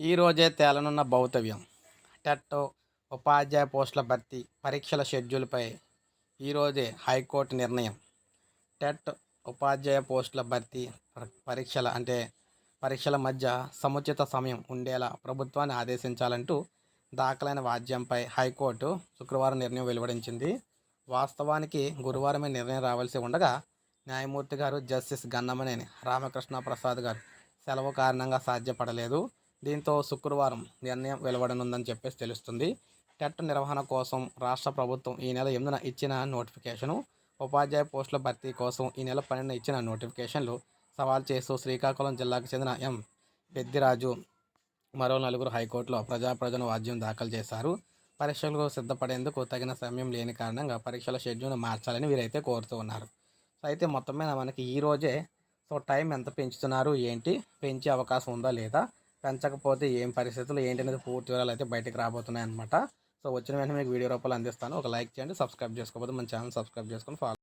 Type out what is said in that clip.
ఈరోజే తేలనున్న భౌతవ్యం. టెట్ ఉపాధ్యాయ పోస్టుల భర్తీ పరీక్షల షెడ్యూల్పై ఈరోజే హైకోర్టు నిర్ణయం. టెట్ ఉపాధ్యాయ పోస్టుల భర్తీ పరీక్షల అంటే పరీక్షల మధ్య సముచిత సమయం ఉండేలా ప్రభుత్వాన్ని ఆదేశించాలంటూ దాఖలైన వాద్యంపై హైకోర్టు శుక్రవారం నిర్ణయం వెలువడించింది. వాస్తవానికి గురువారమే నిర్ణయం రావాల్సి ఉండగా న్యాయమూర్తి గారు జస్టిస్ గన్నమనేని రామకృష్ణ ప్రసాద్ గారు సెలవు కారణంగా సాధ్యపడలేదు. దీంతో శుక్రవారం నిర్ణయం వెలువడనుందని చెప్పేసి తెలుస్తుంది. టెట్ నిర్వహణ కోసం రాష్ట్ర ప్రభుత్వం ఈ నెల ఎనిమిదిన ఇచ్చిన నోటిఫికేషను ఉపాధ్యాయ పోస్టుల భర్తీ కోసం ఈ నెల పన్నెండున ఇచ్చిన నోటిఫికేషన్లు సవాల్ చేస్తూ శ్రీకాకుళం జిల్లాకు చెందిన ఎం. పెద్దిరాజు మరో నలుగురు హైకోర్టులో ప్రజాప్రజను వాద్యం దాఖలు చేశారు. పరీక్షలకు సిద్ధపడేందుకు తగిన సమయం లేని కారణంగా పరీక్షల షెడ్యూల్ను మార్చాలని వీరైతే కోరుతూ ఉన్నారు. సో అయితే మొత్తం మీద మనకి ఈ రోజే సో టైం ఎంత పెంచుతున్నారు ఏంటి? పెంచే అవకాశం ఉందా లేదా? పెంచకపోతే ఏం పరిస్థితులు ఏంటి అనేది పూర్తి వివరాలు అయితే బయటకు రాబోతున్నాయి అనమాట సో వచ్చిన వెంటనే మీకు వీడియో రూపాయలు అందిస్తాను. ఒక లైక్ చేయండి సబ్స్క్రైబ్ చేసుకోకపోతే మన ఛానల్ సబ్స్క్రైబ్ చేసుకొని ఫాలో